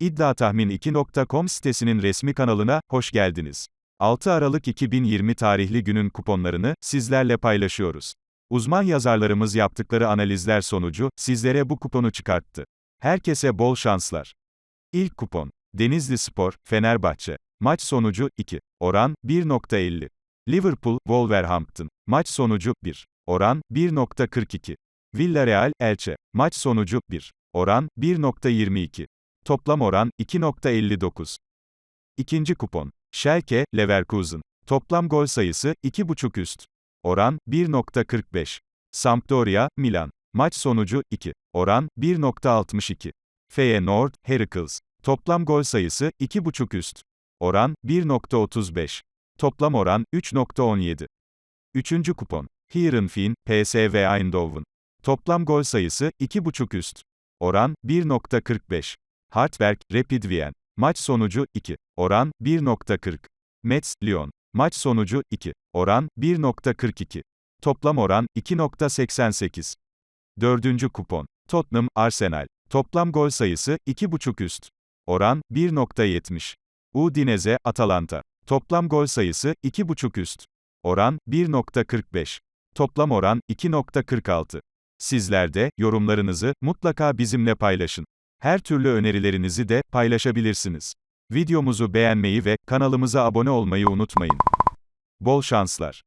İddiatahmin2.com sitesinin resmi kanalına hoş geldiniz. 6 Aralık 2020 tarihli günün kuponlarını sizlerle paylaşıyoruz. Uzman yazarlarımız yaptıkları analizler sonucu sizlere bu kuponu çıkarttı. Herkese bol şanslar. İlk kupon Denizli Spor, Fenerbahçe. Maç sonucu 2. Oran 1.50. Liverpool, Wolverhampton. Maç sonucu 1. Oran 1.42. Villarreal, Elche. Maç sonucu 1. Oran 1.22. Toplam oran 2.59. İkinci kupon. Schalke, Leverkusen. Toplam gol sayısı 2.5 üst. Oran 1.45. Sampdoria, Milan. Maç sonucu 2. Oran 1.62. Feyenoord, Heracles. Toplam gol sayısı 2.5 üst. Oran 1.35. Toplam oran 3.17. Üçüncü kupon. Heerenveen, PSV Eindhoven. Toplam gol sayısı 2.5 üst. Oran 1.45. Hartberg, Rapid Wien. Maç sonucu 2. Oran 1.40. Metz, Lyon. Maç sonucu 2. Oran 1.42. Toplam oran 2.88. Dördüncü kupon. Tottenham, Arsenal. Toplam gol sayısı 2.5 üst. Oran 1.70. Udinese, Atalanta. Toplam gol sayısı 2.5 üst. Oran 1.45. Toplam oran 2.46. Sizler de yorumlarınızı mutlaka bizimle paylaşın. Her türlü önerilerinizi de paylaşabilirsiniz. Videomuzu beğenmeyi ve kanalımıza abone olmayı unutmayın. Bol şanslar.